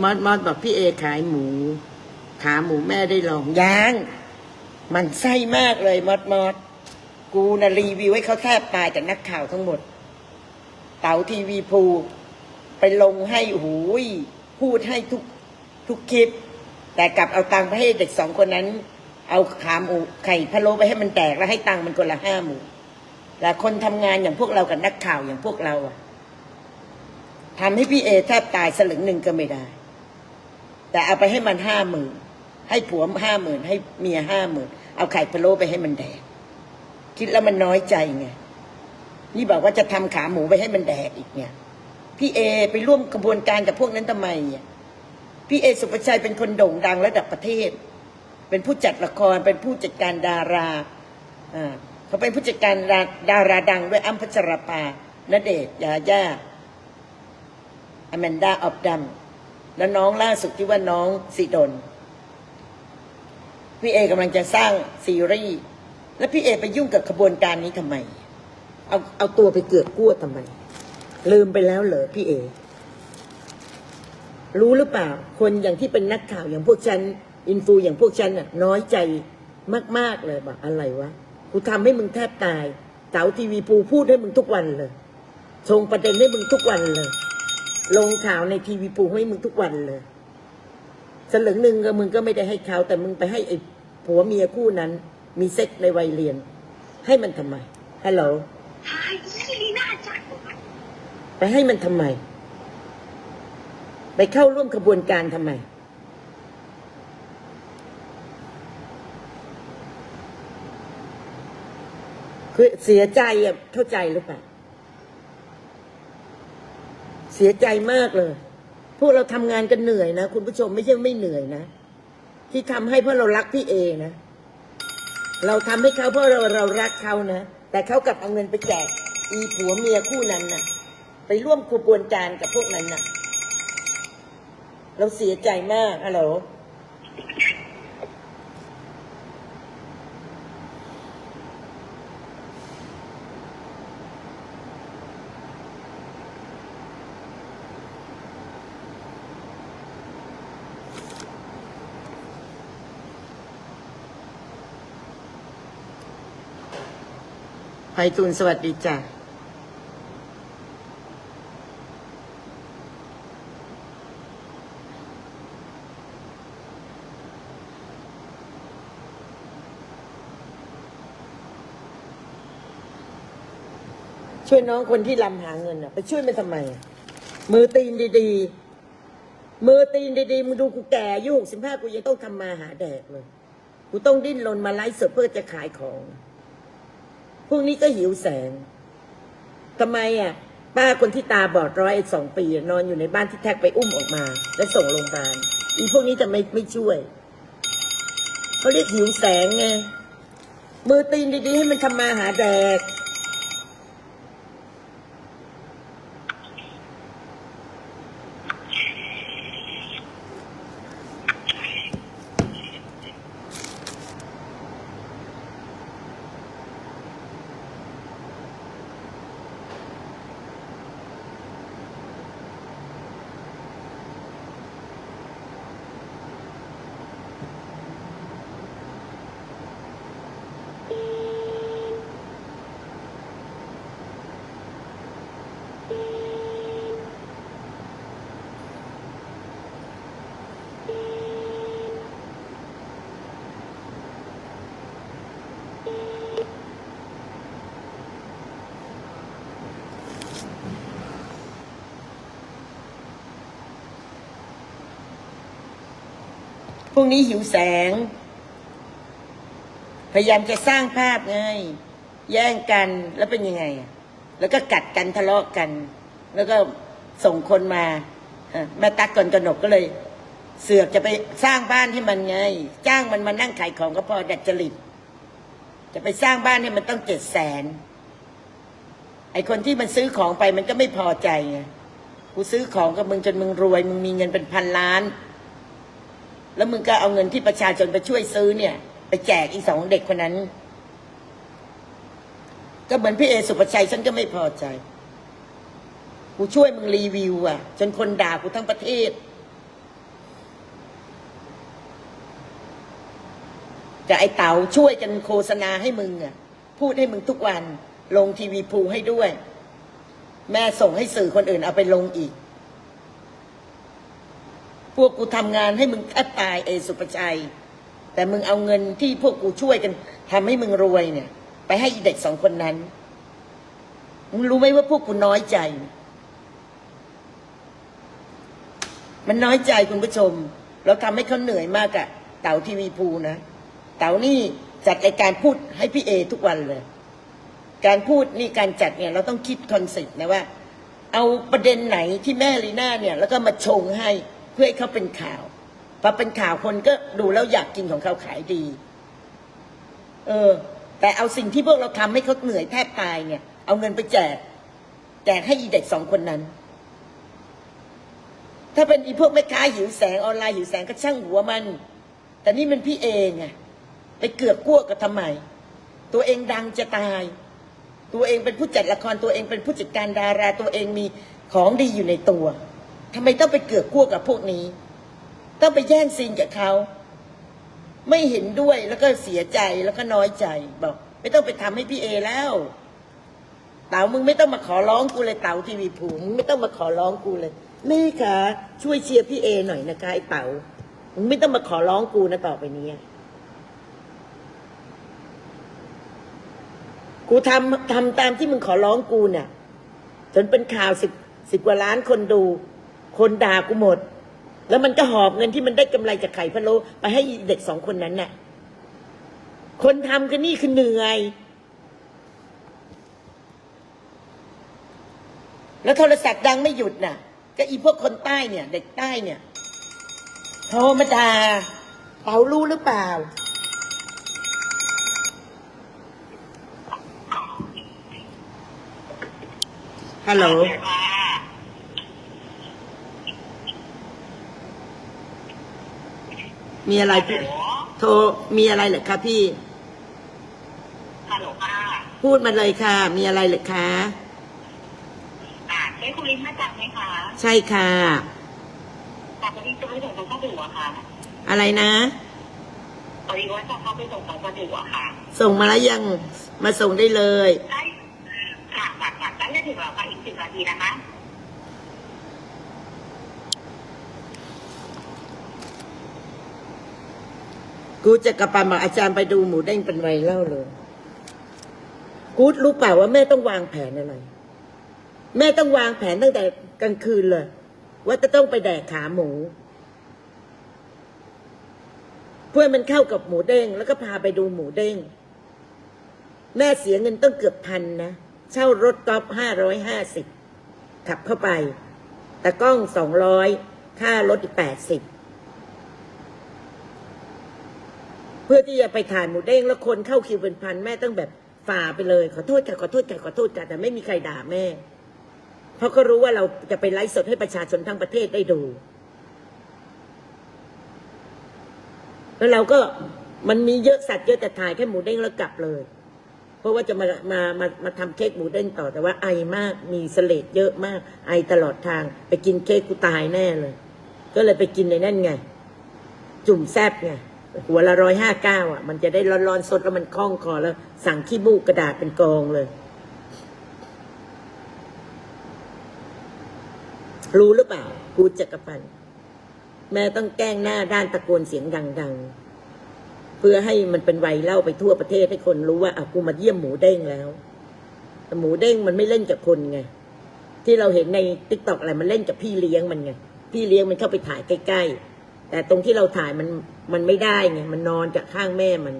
มอดมอดบอกพี่เอขายหมู ขาหมูแม่ได้ลองยังมันไส้มากเลยมอดมอดกูนะรีวิวให้เขาแทบตายแต่นักข่าวทั้งหมด เต๋าทีวีภู ไปลงให้หูย พูดให้ทุกทุกคลิป แต่กลับเอาตังค์ไปให้เด็กสองคนนั้น เอาขาหมูไข่พะโล้ไปให้มันแตกแล้วให้ตังค์มันคนละห้าหมูแต่คนทำงานอย่างพวกเรากับนักข่าวอย่างพวกเราอะทำให้พี่เอแทบตายสลึงหนึ่งก็ไม่ได้ แต่เอาไปให้มันห้าหมื่นให้ผัวห้าหมื่นให้เมียห้าหมื่นเอาไข่พะโล้ไปให้มันแดก คิดแล้วมันน้อยใจไงนี่บอกว่าจะทำขาหมูไปให้มันแดกอีกเนี่ย พี่เอไปร่วมกระบวนการกับพวกนั้นทำไมอะพี่เอสุภชัยเป็นคนโด่งดังระดับประเทศ เป็นผู้จัดละครเป็นผู้จัดการดาราอ่าเขาเป็นผู้จัดการดาดาราดังด้วยอ้ำพัชราภาณเดชยาย่าอแมนดาออบดัม แล้วน้องล่าสุดที่ว่าน้องสิดนพี่เอกำลังจะสร้างซีรีส์แล้วพี่เอไปยุ่งกับขบวนการนี้ทำไม เอาเอาตัวไปเกือกกลั้วทำไม ลืมไปแล้วเหรอพี่เอ รู้หรือเปล่า คนอย่างที่เป็นนักข่าวอย่างพวกฉัน อินฟูอย่างพวกฉันน่ะ น้อยใจมาก ๆ เลยบอกอะไรวะ กูทำให้มึงแทบตายเต๋าทีวีปูพูดให้มึงทุกวันเลยชงประเด็นให้มึงทุกวันเลย ลงข่าวในทีวีปูให้มึงทุกวันเลยสลึงหนึ่งก็มึงก็ไม่ได้ให้เขาแต่มึงไปให้ไอ้ผัวเมียคู่นั้น มีเซ็กในวัยเรียน ให้มันทำไมฮัลโหลใช่อีลีน่าจังไปให้มันทำไม ไปเข้าร่วมขบวนการทำไม คือเสียใจอะเข้าใจหรือเปล่าเสียใจมากเลย พวกเราทำงานกันเหนื่อยนะคุณผู้ชมไม่ใช่ไม่เหนื่อยนะ ที่ทำให้เพราะเรารักพี่เอนะ เราทำให้เขาเพราะเราเรารักเขานะ แต่เขากลับเอาเงินไปแจกอีผัวเมียคู่นั้นน่ะ ไปร่วมขบวนการกับพวกนั้นน่ะ เราเสียใจมากฮัลโหล ไพตูนสวัสดีจ้ะช่วยน้องคนที่ลำหาเงินอะไปช่วยมันทำไม มือตีนดีๆ มือตีนดีๆมึงดูกูแก่อายุหกสิบห้ากูยังต้องทำมาหาแดกเลย กูต้องดิ้นรนมาไลฟ์สดเพื่อจะขายของ วกนี้ก็หิวแสงทำไมอะ ป้าคนที่ตาบอดร้อยสองปี นอนอยู่ในบ้านที่แท็กไปอุ้มออกมา และส่งโรงพยาบาลอีพวกนี้จะไม่ไม่ช่วยเขาเรียกหิวแสงไงมือตีนดีๆให้มันทำมาหาแดก พวกนี้หิวแสง พยายามจะสร้างภาพไง แย่งกันแล้วเป็นยังไงอะแล้วก็กัดกันทะเลาะกัน แล้วก็ส่งคนมาแม่ตั๊กกอนกนกก็เลย เสือกจะไปสร้างบ้านให้มันไง จ้างมันมานั่งขายของก็พอดัดจริตจะไปสร้างบ้านให้มันต้องเจ็ดแสนไอคนที่มันซื้อของไปมันก็ไม่พอใจไงกูซื้อของกับมึงจนมึงรวย มึงมีเงินเป็นพันล้าน แล้วมึงก็เอาเงินที่ประชาชนไปช่วยซื้อเนี่ย ไปแจกอีสองเด็กคนนั้น ก็เหมือนพี่เอสุภชัยฉันก็ไม่พอใจ กูช่วยมึงรีวิว อะ จนคนด่ากูทั้งประเทศจะไอเต๋าช่วยกันโฆษณาให้มึงอะ พูดให้มึงทุกวัน ลงทีวีพูให้ด้วย แม่ส่งให้สื่อคนอื่นเอาไปลงอีก พวกกูทำงานให้มึงแทบตายเอสุปชัย แต่มึงเอาเงินที่พวกกูช่วยกันทำให้มึงรวยเนี่ย ไปให้อีเด็กสองคนนั้น มึงรู้ไหมว่าพวกกูน้อยใจ มันน้อยใจคุณผู้ชม เราทำให้เขาเหนื่อยมากอะเต๋าทีวีภูนะเต๋านี่จัดรายการพูดให้พี่เอทุกวันเลย การพูดนี่การจัดเนี่ย เราต้องคิดคอนเซ็ปต์นะว่า เอาประเด็นไหนที่แม่ลีน่าเนี่ย แล้วก็มาชงให้ เพื่อให้เขาเป็นข่าวพอเป็นข่าวคนก็ดูแล้วอยากกินของเขาขายดี เออ แต่เอาสิ่งที่พวกเราทำให้เขาเหนื่อยแทบตายเนี่ย เอาเงินไปแจก แจกให้อีเด็กสองคนนั้น ถ้าเป็นอีพวกแม่ค้าหิวแสงออนไลน์หิวแสงก็ช่างหัวมัน แต่นี่มันพี่เองไงไปเกือกกลัวกับทำไม ตัวเองดังจะตาย ตัวเองเป็นผู้จัดละครตัวเองเป็นผู้จัดการดาราตัวเองมีของดีอยู่ในตัว ทำไมต้องไปเกือกกลัวกับพวกนี้ ต้องไปแย่งซีนกับเขา ไม่เห็นด้วยแล้วก็เสียใจแล้วก็น้อยใจบอก ไม่ต้องไปทำให้พี่เอแล้ว เต๋ามึงไม่ต้องมาขอร้องกูเลยเต๋าทีวีผูมึงไม่ต้องมาขอร้องกูเลยแม่คะช่วยเชียร์พี่เอหน่อยนะคะไอ้เต๋ามึงไม่ต้องมาขอร้องกูนะต่อไปนี้กูทำทำตามที่มึงขอร้องกูเนี่ยจนเป็นข่าวสิบสิบกว่าล้านคนดู คนด่ากูหมด แล้วมันก็หอบเงินที่มันได้กำไรจากไข่พะโล้ไปให้เด็กสองคนนั้นน่ะ คนทำก็นี่คือเหนื่อย แล้วโทรศัพท์ดังไม่หยุดน่ะ ก็อีพวกคนใต้เนี่ย เด็กใต้เนี่ยโทรมาด่าเปารู้หรือเปล่าฮัลโหล มีอะไรพี่ โทรมีอะไรเหรอคะพี่ ฮัลโหลค่ะพูดมาเลยค่ะ มีอะไรเหรอคะ อ่าใช้คุณลินมาจับไหมคะใช่ค่ะแต่ตอนนี้จะไปส่งของกระดูกอะค่ะอะไรนะตอนนี้ว่าจะเข้าไปส่งของกระดูกอะค่ะส่งมาแล้วยังมาส่งได้เลย ได้ค่ะค่ะค่ะใกล้จะถึงแล้วค่ะอีกสิบนาทีนะคะ กูจะกระปาบอกอาจารย์ไปดูหมูเด้งเป็นไวรัลเลย กูรู้เปล่าว่าแม่ต้องวางแผนอะไร แม่ต้องวางแผนตั้งแต่กลางคืนเลย ว่าจะต้องไปแดกขาหมู เพื่อมันเข้ากับหมูเด้ง แล้วก็พาไปดูหมูเด้ง แม่เสียเงินต้องเกือบพันนะ เช่ารถกอล์ฟห้าร้อยห้าสิบขับเข้าไป แต่กล้องสองร้อยค่ารถอีกแปดสิบ เพื่อที่จะไปถ่ายหมูเด้งแล้วคนเข้าคิวเป็นพันแม่ต้องแบบฝ่าไปเลย ขอโทษค่ะขอโทษค่ะขอโทษค่ะแต่ไม่มีใครด่าแม่ เพราะก็รู้ว่าเราจะไปไลฟ์สดให้ประชาชนทั้งประเทศได้ดู แล้วเราก็มันมีเยอะสัตว์เยอะแต่ถ่ายแค่หมูเด้งแล้วกลับเลย เพราะว่าจะมามามามาทำเค้กหมูเด้งต่อแต่ว่าไอมากมีเสลดเยอะมาก ไอตลอดทาง ไปกินเค้กกูตายแน่เลย ก็เลยไปกินในนั่นไง จุ่มแซบไง หัวละร้อยห้าเก้าอะ มันจะได้ร้อนๆสดแล้วมันคล่องคอแล้ว สั่งขี้มูกกระดาษเป็นกองเลย รู้หรือเปล่ากูจักรพันธ์แม่ต้องแกล้งหน้าด้านตะโกนเสียงดัง ๆ เพื่อให้มันเป็นไวเล่าไปทั่วประเทศให้คนรู้ว่าอะกูมาเยี่ยมหมูเด้งแล้วแต่หมูเด้งมันไม่เล่นกับคนไงที่เราเห็นในติ๊กต็อกอะไรมันเล่นกับพี่เลี้ยงมันไงพี่เลี้ยงมันเข้าไปถ่ายใกล้ๆ แต่ตรงที่เราถ่ายมันมันไม่ได้ไงมันนอนจากข้างแม่มัน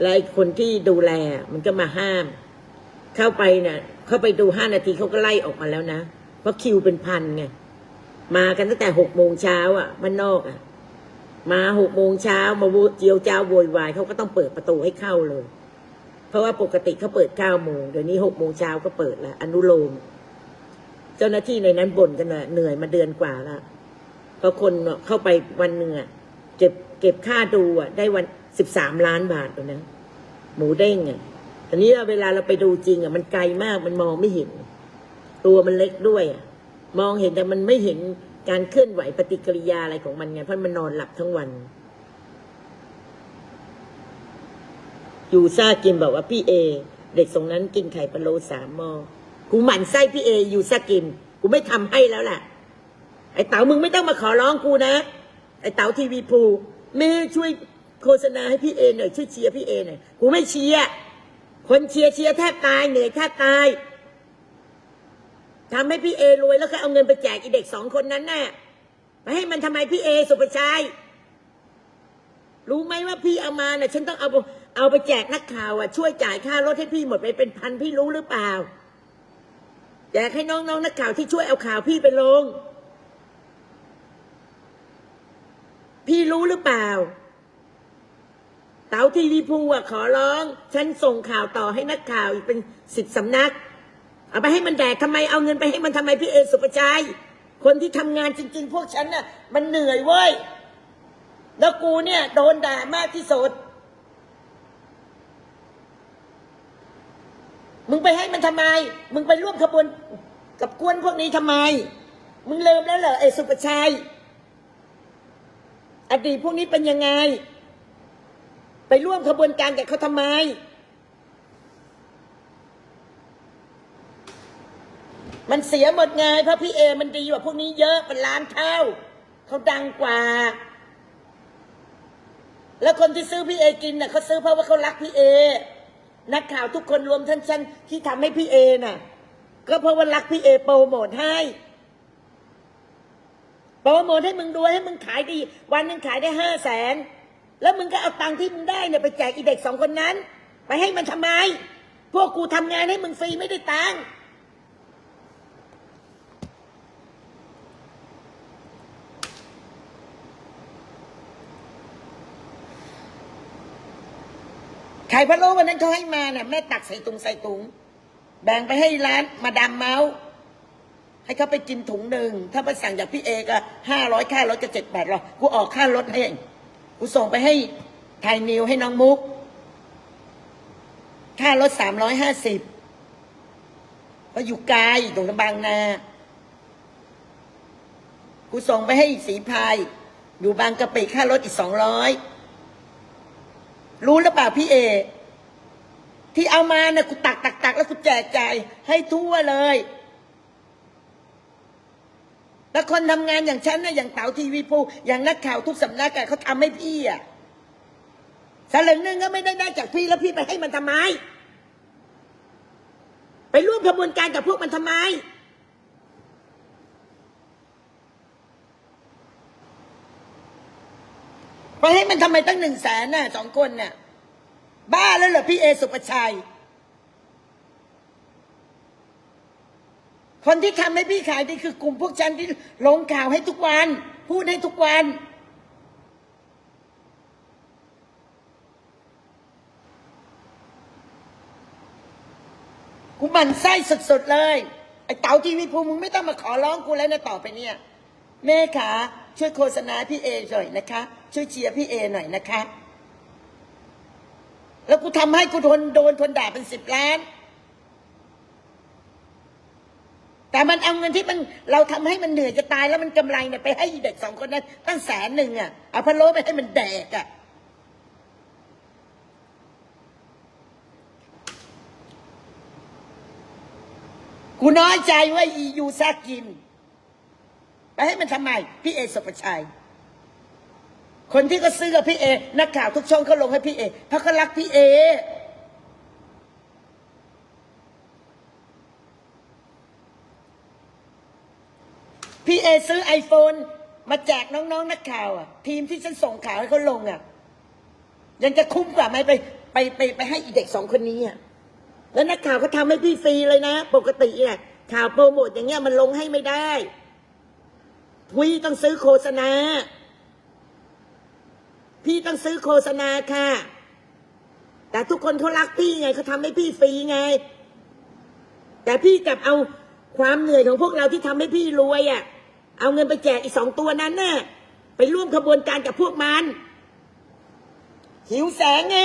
แล้วไอ้คนที่ดูแลมันก็มาห้าม เข้าไปเนี่ยเข้าไปดูห้านาทีเขาก็ไล่ออกมาแล้วนะเพราะคิวเป็นพันไงมากันตั้งแต่หกโมงเช้าอะมันนอกอะ มาหกโมงเช้ามาเจียวเจ้าโวยวายเขาก็ต้องเปิดประตูให้เข้าเลย เพราะว่าปกติเขาเปิดเก้าโมงเดี๋ยวนี้หกโมงเช้าก็เปิดแล้วอนุโลม เจ้าหน้าที่ในนั้นบ่นกันเนะเหนื่อยมาเดือนกว่าแล้ว พราะคนเข้าไปวันหนึ่งอะเก็บเก็บค่าดูอะได้วันสิบสามล้านบาทเลยนะหมูเด้งอะแต่นี้เวลาเราไปดูจริงอะมันไกลมากมันมองไม่เห็น ตัวมันเล็กด้วยอะมองเห็นแต่มันไม่เห็นการเคลื่อนไหวปฏิกิริยาอะไรของมันไงเพราะมันนอนหลับทั้งวันยูซ่ากินบอกว่าพี่เอ เด็กส่งนั้นกินไข่พะโลสามมอกูหมั่นไส้พี่เอยูซ่ากิน กูไม่ทำให้แล้วแหละ ไอ้เต๋ามึงไม่ต้องมาขอร้องกูนะ ไอ้เต๋าทีวีพูแม่ช่วยโฆษณาให้พี่เอหน่อยช่วยเชียร์พี่เอหน่อยกูไม่เชียร์คนเชียร์เชียร์แทบตายเหนื่อยแทบตายทำให้พี่เอรวยแล้วก็เอาเงินไปแจกอีเด็กสองคนนั้นน่ะไปให้มันทำไมพี่เอสุภชัยรู้ไหมว่าพี่เอามาเนี่ยฉันต้องเอาเอาไปแจกนักข่าวอะช่วยจ่ายค่ารถให้พี่หมดไปเป็นพันพี่รู้หรือเปล่าแจกให้น้องๆนักข่าวที่ช่วยเอาข่าวพี่ไปลง พี่รู้หรือเปล่า เต๋าทีวีภูอะขอร้อง ฉันส่งข่าวต่อให้นักข่าวอีกเป็นสิบสำนัก เอาไปให้มันแดกทำไมเอาเงินไปให้มันทำไมพี่เอสุปชัยคนที่ทำงานจริง ๆ พวกฉันน่ะ มันเหนื่อยเว้ย แล้วกูเนี่ย โดนด่ามากที่สุด มึงไปให้มันทำไม มึงไปร่วมขบวนกับกวนพวกนี้ทำไม มึงเลืมแล้วเหรอไอ้สุปชัย อดีตพวกนี้เป็นยังไง ไปร่วมขบวนการกับเขาทำไม มันเสียหมดไงเพราะพี่เอมันดีกว่าพวกนี้เยอะเป็นล้านเท่าเขาดังกว่า แล้วคนที่ซื้อพี่เอกินน่ะเขาซื้อเพราะว่าเขารักพี่เอ นักข่าวทุกคนรวมทั้งฉันที่ทำให้พี่เอน่ะ ก็เพราะว่ารักพี่เอโปรโมทให้ โปรโมทให้มึงดูให้มึงขายดี วันหนึ่งขายได้ห้าแสนแล้วมึงก็เอาตังค์ที่มึงได้เนี่ยไปแจกอีเด็กสองคนนั้น ไปให้มันทำไม พวกกูทำงานให้มึงฟรีไม่ได้ตังค์ไข่พะโล้วันนั้นเขาให้มาเนี่ยแม่ตักใส่ตุงใส่ตุง แบ่งไปให้ร้านมาดามเมาส์ ให้เขาไปกินถุงหนึ่ง ถ้าไปสั่งจากพี่เอก็ห้าร้อยค่ารถก็เจ็ดแปดรอกูออกค่ารถให้กูส่งไปให้ไทยนิวให้น้องมุก ค่ารถสามร้อยห้าสิบเพราะอยู่ไกลตรงบางนา กูส่งไปให้สีพาย อยู่บางกะปิค่ารถอีกสองร้อยรู้หรือเปล่าพี่เอ ที่เอามาเนี่ยกูตักตักตักแล้วกูแจกจ่ายให้ทั่วเลย แล้วคนทำงานอย่างฉันนะอย่างเต๋าทีวีพูอย่างนักข่าวทุกสำนักอะเขาทำให้พี่อะสลึงหนึงก็ไม่ได้ได้จากพี่แล้วพี่ไปให้มันทำไม ไปร่วมขบวนการกับพวกมันทำไม ไปให้มันทำไมตั้งหนึ่งแสนน่ะสองคนน่ะ บ้าแล้วเหรอพี่เอสุปชัย คนที่ทำให้พี่ขายดีคือกลุ่มพวกฉันที่ลงข่าวให้ทุกวัน พูดให้ทุกวัน กูมันไส้สุดๆเลย ไอ้เต๋าทีวีภูมิมึงไม่ต้องมาขอร้องกูแล้วนะต่อไปเนี่ย แม่ขาช่วยโฆษณาพี่เอหน่อยนะคะ ช่วยเชียร์พี่เอหน่อยนะคะ แล้วกูทำให้กูโดนโดนคนด่าเป็นสิบล้าน แต่มันเอาเงินที่มันเราทำให้มันเหนื่อยจะตายแล้วมันกำไรเนี่ยไปให้เด็กสองคนนั้นตั้งแสนหนึ่งอะเอาพะโล้ไปให้มันแดกอะกูน้อยใจว่าอียูซากิน ไปให้มันทำไม พี่เอสุปชัย คนที่ก็ซื้อกับพี่เอ นักข่าวทุกช่องเขาลงให้พี่เอเพราะเขารักพี่เอ พี่เอซื้อไอโฟนมาแจกน้องๆนักข่าวอะ ทีมที่ฉันส่งข่าวให้เขาลงอะ ยังจะคุ้มกว่าไหมไปไปไปไปให้อีเด็กสองคนนี้อะแล้วนักข่าวก็ทำให้พี่ฟรีเลยนะ ปกติอะข่าวโปรโมทอย่างเงี้ยมันลงให้ไม่ได้ทุยต้องซื้อโฆษณา พี่ต้องซื้อโฆษณาค่ะ แต่ทุกคนเขารักพี่ไงเขาทำให้พี่ฟรีไง แต่พี่กลับเอาความเหนื่อยของพวกเราที่ทำให้พี่รวยอะ่ะ เอาเงินไปแจกอีกสองตัวนั้นน่ะ ไปร่วมขบวนการกับพวกมัน หิวแสงไง